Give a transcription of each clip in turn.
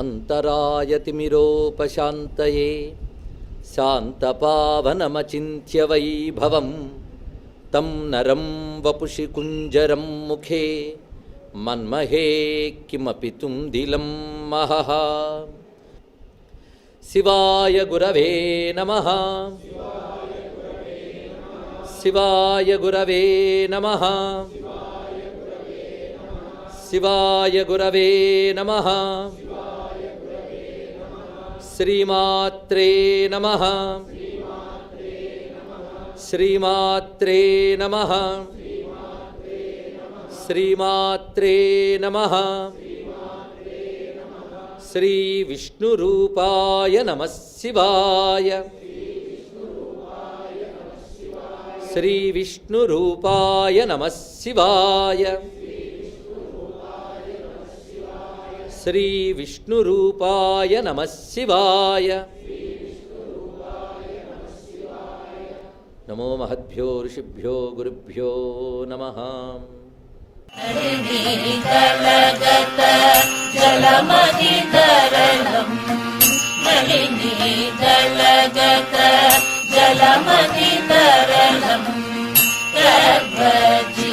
अन्तरायतिमिरोपशान्तये शान्तपावनमचिन्त्य वैभवं तं नरं वपुषि कुञ्जरं मुखे मन्महे किमपि तुम्दिलं महः शिवाय गुरवे नमः शिवाय गुरवे नमः शिवाय गुरवे नमः శ్రీమాత్రే నమ. శ్రీమాత్రే నమ. శ్రీమాత్రే నమ. శ్రీ విష్ణురూపాయ నమ శివాయ. శ్రీ విష్ణురూపాయ నమ శివాయ. శ్రీ విష్ణు రూపాయ నమశివాయ నమో మహద్భ్యో ఋషిభ్యో గురుభ్యో నమ. జలమతితరణం మలినీదళగత జలమతితరణం గర్భజీవితం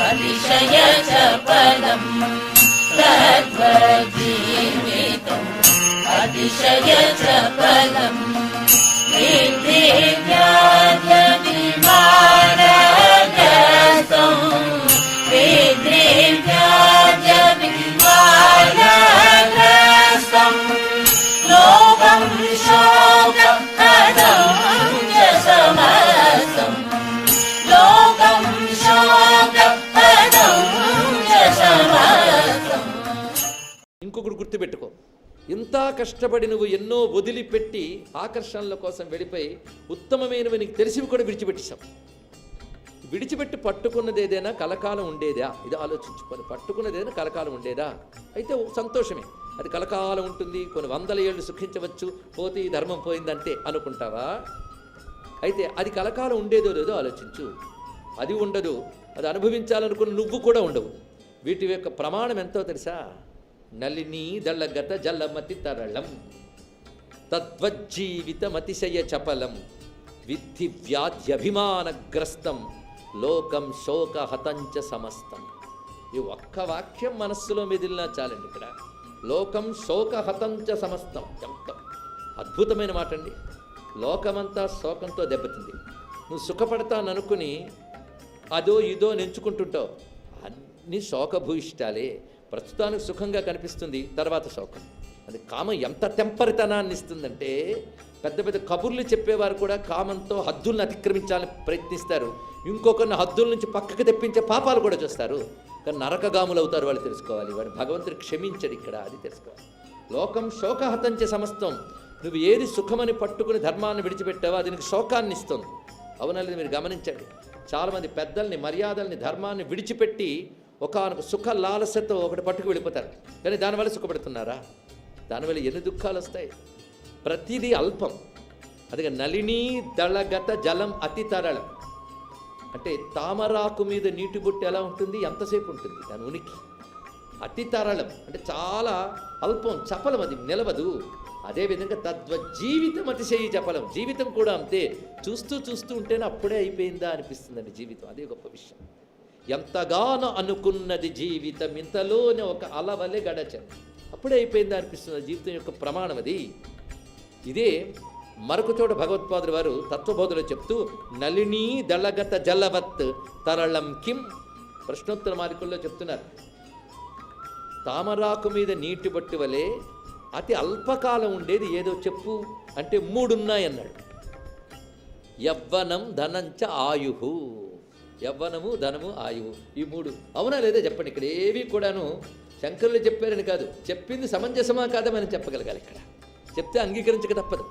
అతిశయ చపలం జీవితం అతిశయ చపలం గుర్తుపెట్టుకో. ఇంత కష్టపడి నువ్వు ఎన్నో వదిలిపెట్టి ఆకర్షణల కోసం వెళ్ళిపోయి ఉత్తమమైనవి నీకు తెలిసివి కూడా విడిచిపెట్టేశావు. విడిచిపెట్టి పట్టుకున్నది ఏదైనా కలకాలం ఉండేదా? ఇది ఆలోచించుకోవాలి పట్టుకున్నది ఏదైనా కలకాలం ఉండేదా? అయితే సంతోషమే. అది కలకాలం ఉంటుంది కొన్ని వందల ఏళ్ళు సుఖించవచ్చు పోతే ఈ ధర్మం పోయిందంటే అనుకుంటావా? అయితే అది కలకాలం ఉండేదో లేదో ఆలోచించు. అది ఉండదు అది అనుభవించాలనుకున్న నువ్వు కూడా ఉండవు. వీటి యొక్క ప్రమాణం ఎంతో తెలుసా? నలిని దళగత జలమతి తరళం. తద్వజ్జీవితమతిశయ చపలం. విద్ధి వ్యాధ్యభిమానగ్రస్తం లోకం శోకహతంచ సమస్తం. ఈ ఒక్క వాక్యం మనస్సులో మెదిలినా చాలండి ఇక్కడ. లోకం శోకహతంచ సమస్తం. ఎంత అద్భుతమైన మాట అండి లోకమంతా శోకంతో దెబ్బతింది. నువ్వు సుఖపడతాననుకుని అదో ఇదో నెంచుకుంటుంటావు. అన్ని శోకభూయిష్టాలే. ప్రస్తుతానికి సుఖంగా కనిపిస్తుంది తర్వాత శోకం. అది కామం ఎంత టెంపరితనాన్ని ఇస్తుందంటే పెద్ద పెద్ద కబుర్లు చెప్పేవారు కూడా కామంతో హద్దుల్ని అతిక్రమించాలని ప్రయత్నిస్తారు. ఇంకొకరిని హద్దుల నుంచి పక్కకు తెప్పించే పాపాలు కూడా చూస్తారు. కానీ నరకగాములు అవుతారు వాళ్ళు తెలుసుకోవాలి. వాడు భగవంతుడు క్షమించడు ఇక్కడ అది తెలుసుకోవాలి. లోకం శోకహతంచే సమస్తం. నువ్వు ఏది సుఖమని పట్టుకుని ధర్మాన్ని విడిచిపెట్టావో అది నీకు శోకాన్ని ఇస్తుంది. అవునలేదు మీరు గమనించండి. చాలామంది పెద్దల్ని మర్యాదల్ని ధర్మాన్ని విడిచిపెట్టి ఒకనొక సుఖ లాలసతో ఒకటి పట్టుకు వెళ్ళిపోతారు. కానీ దానివల్ల సుఖపడుతున్నారా? దానివల్ల ఎన్ని దుఃఖాలు వస్తాయి? ప్రతిదీ అల్పం. అదిగా నలిని దళగత జలం అతి తరళం. అంటే తామరాకు మీద నీటి బొట్టు ఎలా ఉంటుంది? ఎంతసేపు ఉంటుంది? దాని ఉనికి. అతి తరళం. అంటే చాలా అల్పం చపలం అది నిలవదు. అదేవిధంగా తద్వ జీవితం అతిశయి చపలం. జీవితం కూడా అంతే. చూస్తూ చూస్తూ ఉంటేనే అప్పుడే అయిపోయిందా అనిపిస్తుందండి జీవితం. అదే గొప్ప విషయం. ఎంతగానో అనుకున్నది జీవితం ఇంతలోనే ఒక అలవలే గడచ. అప్పుడే అయిపోయింది అనిపిస్తుంది జీవితం యొక్క ప్రమాణం అది. ఇదే మరొక చోట భగవత్పాదులు వారు తత్వబోధలో చెప్తూ నలినీ దళగత జలవత్ తరళం కిం ప్రశ్నోత్తర మార్గంలో చెప్తున్నారు. తామరాకు మీద నీటి బట్టి వలె అతి అల్పకాలం ఉండేది ఏదో చెప్పు అంటే మూడున్నాయన్నాడు. యవ్వనం ధనంచ ఆయుహు యవ్వనము ధనము ఆయువు. ఈ మూడు. అవునా లేదా చెప్పండి ఇక్కడ? ఏవి కూడాను శంకరులు చెప్పారని కాదు. చెప్పింది సమంజసమా కాదా మనం చెప్పగలగాలి ఇక్కడ? చెప్తే అంగీకరించక తప్పదు.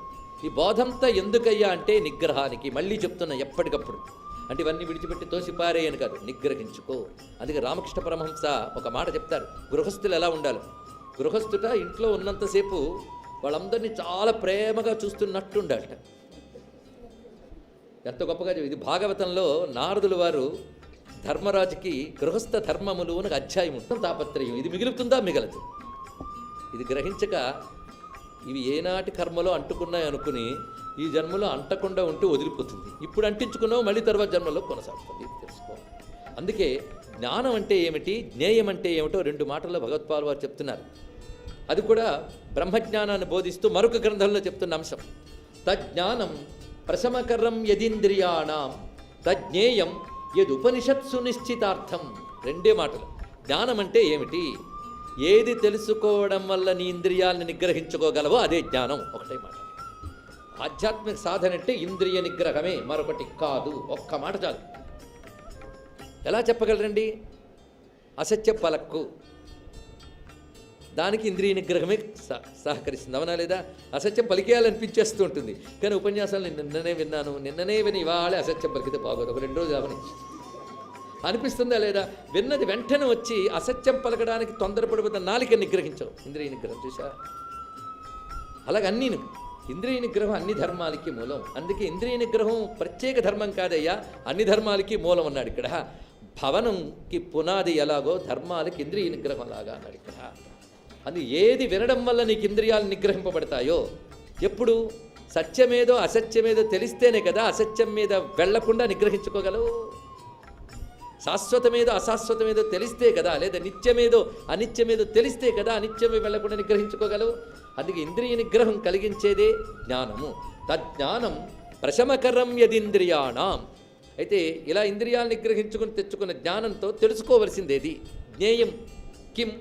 ఈ బోధంతా ఎందుకయ్యా అంటే నిగ్రహానికి. మళ్ళీ చెప్తున్నా ఎప్పటికప్పుడు. అంటే ఇవన్నీ విడిచిపెట్టి తోసిపారేయని కాదు. నిగ్రహించుకో. అందుకే రామకృష్ణ పరమహంస ఒక మాట చెప్తారు. గృహస్థులు ఎలా ఉండాలి? గృహస్థుట ఇంట్లో ఉన్నంతసేపు వాళ్ళందరినీ చాలా ప్రేమగా చూస్తున్నట్టు ఉండాలట ఎంత గొప్పగా ఇది భాగవతంలో నారదుల వారు ధర్మరాజుకి గృహస్థ ధర్మములు అని అధ్యాయం ఉంటుంది తాపత్రయం. ఇది మిగులుతుందా? మిగలదు. ఇది గ్రహించక ఇవి ఏనాటి కర్మలో అంటుకున్నాయి అనుకుని ఈ జన్మలో అంటకుండా ఉంటే వదిలిపోతుంది. ఇప్పుడు అంటించుకున్నావు మళ్ళీ తర్వాత జన్మలో కొనసాగుతుంది. తెలుసుకోవాలి తెలుసుకో. అందుకే జ్ఞానం అంటే ఏమిటి? జ్ఞేయం అంటే ఏమిటో రెండు మాటల్లో భగవత్పాల్ వారు చెప్తున్నారు. అది కూడా బ్రహ్మజ్ఞానాన్ని బోధిస్తూ మరొక గ్రంథంలో చెప్తున్న అంశం. తజ్ఞానం ప్రశమకరం యదింద్రియాణం తజ్ఞేయం యదుపనిషత్సు నిశ్చితార్థం. రెండే మాటలు. జ్ఞానం అంటే ఏమిటి? ఏది తెలుసుకోవడం వల్ల నీ ఇంద్రియాలను నిగ్రహించుకోగలవో అదే జ్ఞానం. ఒకటే మాట. ఆధ్యాత్మిక సాధన అంటే ఇంద్రియ నిగ్రహమే. మరొకటి కాదు. ఒక్క మాట చాలు. ఎలా చెప్పగలరండి? అసత్య పలక్కు. దానికి ఇంద్రియ నిగ్రహమే సహ- సహకరిస్తుంది. అవునా లేదా? అసత్యం పలికేయాలనిపించేస్తూ ఉంటుంది కానీ ఉపన్యాసాలు నేను నిన్ననే విన్నాను. నిన్ననే విని ఇవాళే అసత్యం పలికితే బాగోదు. ఒక రెండు రోజులు అవని. అనిపిస్తుందా లేదా? విన్నది వెంటనే వచ్చి అసత్యం పలకడానికి తొందరపడిపోతే నాలిక నిగ్రహించవు ఇంద్రియ నిగ్రహం చూసా అలాగే అన్నీ ఇంద్రియ నిగ్రహం అన్ని ధర్మాలకి మూలం. అందుకే ఇంద్రియ నిగ్రహం ప్రత్యేక ధర్మం కాదయ్యా. అన్ని ధర్మాలకి మూలం అన్నాడు ఇక్కడ. భవనంకి పునాది ఎలాగో ధర్మాలకి ఇంద్రియ నిగ్రహం అలాగా అన్నాడు ఇక్కడ. అది ఏది వినడం వల్ల నీకు ఇంద్రియాలు నిగ్రహింపబడతాయో? ఎప్పుడు? సత్యమేదో అసత్యమేదో తెలిస్తేనే కదా అసత్యం మీద వెళ్ళకుండా నిగ్రహించుకోగలవు? శాశ్వతమేదో అశాశ్వతమేదో తెలిస్తే కదా లేదా నిత్యమేదో అనిత్యమేదో తెలిస్తే కదా అనిత్యమే వెళ్ళకుండా నిగ్రహించుకోగలవు? అందుకే ఇంద్రియ నిగ్రహం కలిగించేదే జ్ఞానము. తజ్ఞానం ప్రశమకరం యదింద్రియాణం. అయితే ఇలా ఇంద్రియాలు నిగ్రహించుకుని తెచ్చుకున్న జ్ఞానంతో తెలుసుకోవలసిందేది? జ్ఞేయం. కిం?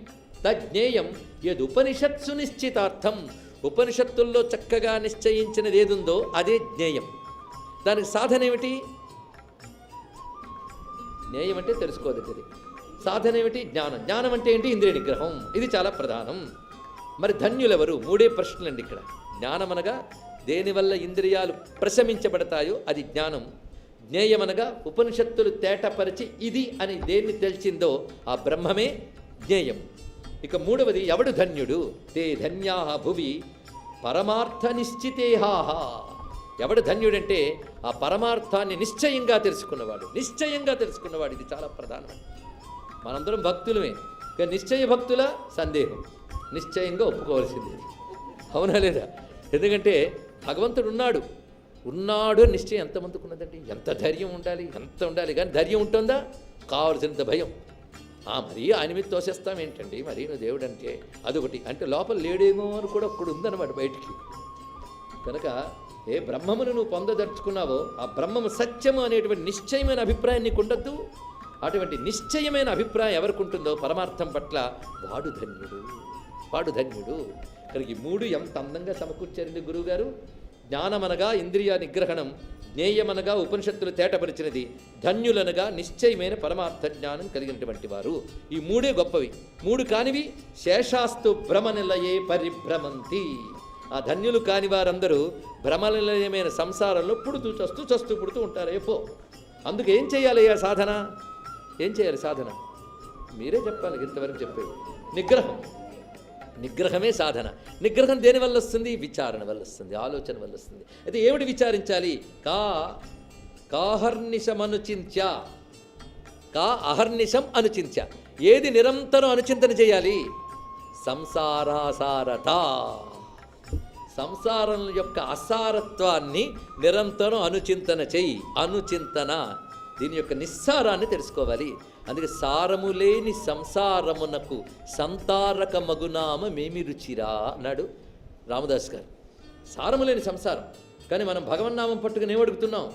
తజ్ఞేయం యదుపనిషత్సు నిశ్చితార్థం. ఉపనిషత్తుల్లో చక్కగా నిశ్చయించినది ఏదుందో అదే జ్ఞేయం. దానికి సాధన ఏమిటి జ్ఞేయం అంటే తెలుసుకోదగ్గది సాధన ఏమిటి జ్ఞానం. జ్ఞానం అంటే ఏంటి? ఇంద్రియ నిగ్రహం. ఇది చాలా ప్రధానం. మరి ధన్యులెవరు? మూడే ప్రశ్నలండి ఇక్కడ. జ్ఞానం అనగా దేనివల్ల ఇంద్రియాలు ప్రశమించబడతాయో అది జ్ఞానం. జ్ఞేయమనగా ఉపనిషత్తులు తేటపరిచి ఇది అని దేన్ని తెలిసిందో ఆ బ్రహ్మమే జ్ఞేయం. ఇక మూడవది ఎవడు ధన్యుడు? తే ధన్యా భువి పరమార్థ నిశ్చితేహాహ ఎవడు ధన్యుడంటే ఆ పరమార్థాన్ని నిశ్చయంగా తెలుసుకున్నవాడు. నిశ్చయంగా తెలుసుకున్నవాడు ఇది చాలా ప్రధానం. మనందరం భక్తులమే ఇక నిశ్చయ భక్తుల సందేహం. నిశ్చయంగా ఒప్పుకోవాల్సింది. అవునా లేదా? ఎందుకంటే భగవంతుడు ఉన్నాడు. ఉన్నాడు నిశ్చయం ఎంతమందికి ఉన్నదండి? ఎంత ధైర్యం ఉండాలి? ఎంత ఉండాలి? కానీ ధైర్యం ఉంటుందా? కావలసినంత భయం. మరీ ఆయన మీద తోసేస్తాం ఏంటండి? మరి నువ్వు దేవుడు అంటే అదొకటి. అంటే లోపల లేడేమో అని కూడా ఒక్కడు ఉందన్నమాట బయటికి. కనుక ఏ బ్రహ్మమును నువ్వు పొందదలుచుకున్నావో ఆ బ్రహ్మము సత్యము అనేటువంటి నిశ్చయమైన అభిప్రాయం నీకు ఉండద్దు. అటువంటి నిశ్చయమైన అభిప్రాయం ఎవరికి ఉంటుందో పరమార్థం పట్ల వాడు ధన్యుడు. వాడు ధన్యుడు. కనుక ఈ మూడు ఎంత అందంగా సమకూర్చారండి గురువుగారు? జ్ఞానమనగా ఇంద్రియ నిగ్రహణం. జ్ఞేయమనగా ఉపనిషత్తులు తేటపరిచినది ధన్యులనగా నిశ్చయమైన పరమార్థ జ్ఞానం కలిగినటువంటి వారు. ఈ మూడే గొప్పవి. మూడు కానివి శేషాస్తు భ్రమనిలయే పరిభ్రమంతి. ఆ ధన్యులు కాని వారందరూ భ్రమనిలయమైన సంసారంలో పుడుతూ చస్తూ చస్తూ పుడుతూ ఉంటారు ఎపో అందుకు ఏం ఆ సాధన? ఏం చేయాలి సాధన? మీరే చెప్పాలి ఇంతవరకు చెప్పేది. నిగ్రహం. నిగ్రహమే సాధన. నిగ్రహం దేని వల్ల వస్తుంది? విచారణ వల్ల వస్తుంది ఆలోచన వల్ల వస్తుంది. అయితే ఏమిటి విచారించాలి? కా కాహర్నిశమనుచింత్య కా అహర్నిషం అనుచింత్య. ఏది నిరంతరం అనుచింతన చేయాలి? సంసారాసారత సంసారం యొక్క అసారత్వాన్ని నిరంతరం అనుచింతన చెయ్యి అనుచింతన. దీని యొక్క నిస్సారాన్ని తెలుసుకోవాలి. అందుకే సారము లేని సంసారమునకు సంతారక మగునామ మేమి రుచిరా అన్నాడు రామదాస్ గారు. సారము లేని సంసారం. కానీ మనం భగవన్నామం పట్టుకుని ఏం అడుగుతున్నాం?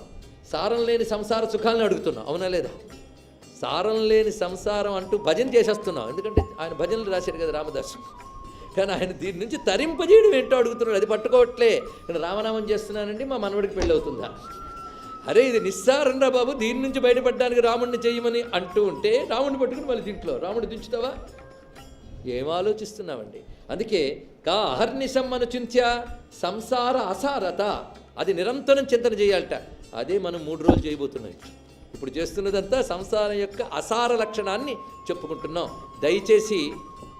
సారం లేని సంసార సుఖాలను అడుగుతున్నాం. అవునా లేదా? సారం లేని సంసారం అంటూ భజన చేసేస్తున్నాం. ఎందుకంటే ఆయన భజనలు రాశాడు కదా రామదాసు. కానీ ఆయన దీని నుంచి తరింపజేయడం ఏంటో అడుగుతున్నాడు. అది పట్టుకోవట్లే. నేను రామనామం చేస్తున్నానండి మా మనవడికి పెళ్ళి అవుతుందా? అరే ఇది నిస్సారం రా బాబు దీని నుంచి బయటపడడానికి రాముడిని చేయమని అంటూ ఉంటే రాముడిని పట్టుకుని మళ్ళీ దీంట్లో రాముడు దించుతావా? ఏం ఆలోచిస్తున్నామండి అందుకే కా అహర్నిశం మన చింత్యా సంసార అసారత. అది నిరంతరం చింతన చేయాలట. అదే మనం మూడు రోజులు చేయబోతున్నాం ఇప్పుడు. చేస్తున్నదంతా సంసారం యొక్క అసార లక్షణాన్ని చెప్పుకుంటున్నాం. దయచేసి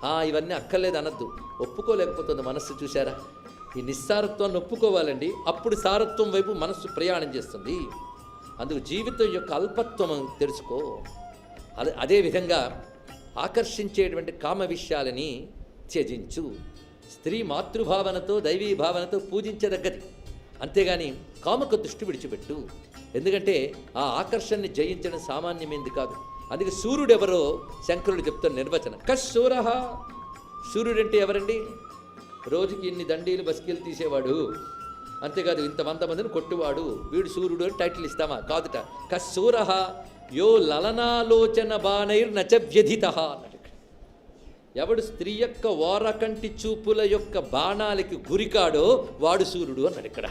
"ఆ, ఇవన్నీ అక్కర్లేదు అనద్దు. ఒప్పుకోలేకపోతుంది మనస్సు చూసారా ఈ నిస్సారత్వాన్ని ఒప్పుకోవాలండి. అప్పుడు సారత్వం వైపు మనస్సు ప్రయాణం చేస్తుంది. అందుకు జీవితం యొక్క అల్పత్వం తెలుసుకో. అదే అదేవిధంగా ఆకర్షించేటువంటి కామ విషయాలని త్యజించు. స్త్రీ మాతృభావనతో దైవీ భావనతో పూజించదగ్గది. అంతేగాని కామకు దృష్టి విడిచిపెట్టు. ఎందుకంటే ఆ ఆకర్షణని జయించడం సామాన్యమైంది కాదు. అందుకే సూర్యుడు ఎవరో శంకరుడు చెప్తున్న నిర్వచనం. కశ్ సూరహ సూర్యుడంటే ఎవరండి? రోజుకి ఇన్ని దండీలు బస్కీలు తీసేవాడు? అంతేకాదు ఇంతమంది మందిని కొట్టువాడు. వీడు సూర్యుడు అని టైటిల్ ఇస్తామా? కాదుట. కశూరహ యో లలనాలోచన బాణైర్ నచవ్యధిత ఎవడు స్త్రీ యొక్క ఓరకంటి చూపుల యొక్క బాణాలకి గురికాడో వాడు సూర్యుడు అన్నాడు ఇక్కడ.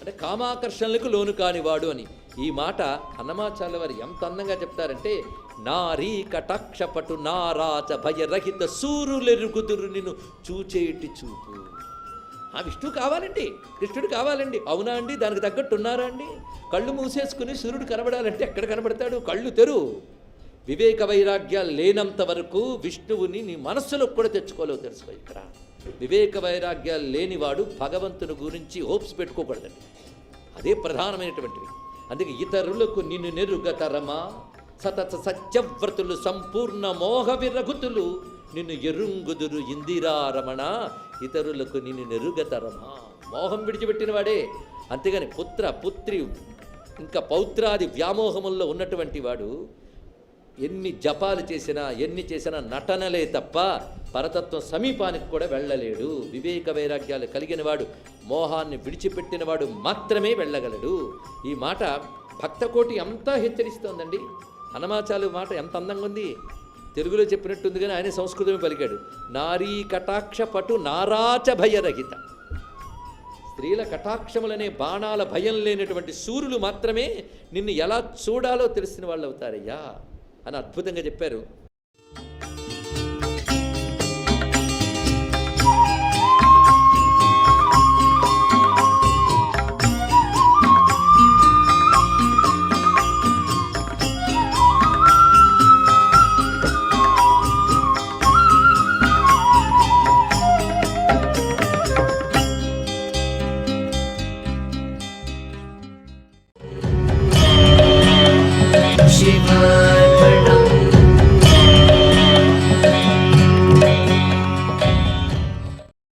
అంటే కామాకర్షణలకు లోను కానివాడు అని. ఈ మాట అన్నమాచార్య వారు ఎంత అందంగా చెప్తారంటే నారీ కటాక్షపటు నారాచ భయరహిత సూరులెరుగుదురు నిన్ను చూచేటి చూపు. ఆ విష్ణువు కావాలండి కృష్ణుడు కావాలండి. అవునా అండి? దానికి తగ్గట్టు ఉన్నారా అండి? కళ్ళు మూసేసుకుని సూర్యుడు కనబడాలంటే ఎక్కడ కనబడతాడు? కళ్ళు తెరు. వివేక వైరాగ్యాలు లేనంత వరకు విష్ణువుని నీ మనస్సులో కూడా తెచ్చుకోలేవు తెలుసుకో ఇక్కడ? వివేక వైరాగ్యాలు లేనివాడు భగవంతుని గురించి హోప్స్ పెట్టుకోకూడదండి. అదే ప్రధానమైనటువంటివి అందుకే ఇతరులకు నిన్ను నెరుగతరమా సతత సత్యవ్రతులు సంపూర్ణ మోహ విరగుతులు నిన్ను ఎరుంగుదురు ఇందిరారమణ ఇతరులకు నిన్ను నెరుగతరమా మోహం విడిచిపెట్టిన వాడే. అంతేగాని పుత్ర పుత్రి ఇంకా పౌత్రాది వ్యామోహముల్లో ఉన్నటువంటి వాడు ఎన్ని జపాలు చేసినా ఎన్ని చేసినా నటనలే తప్ప పరతత్వం సమీపానికి కూడా వెళ్ళలేడు. వివేక వైరాగ్యాలు కలిగిన వాడు మోహాన్ని విడిచిపెట్టినవాడు మాత్రమే వెళ్ళగలడు. ఈ మాట భక్తకోటి అంతా హెచ్చరిస్తోందండి. హనుమాచాలు మాట ఎంత అందంగా ఉంది. తెలుగులో చెప్పినట్టుంది కానీ ఆయన సంస్కృతమే పలికాడు. నారీ కటాక్ష పటు నారాచ భయరహిత స్త్రీల కటాక్షములనే బాణాల భయం లేనటువంటి సూర్యులు మాత్రమే నిన్ను ఎలా చూడాలో తెలిసిన వాళ్ళు అవుతారయ్యా అని అద్భుతంగా చెప్పారు.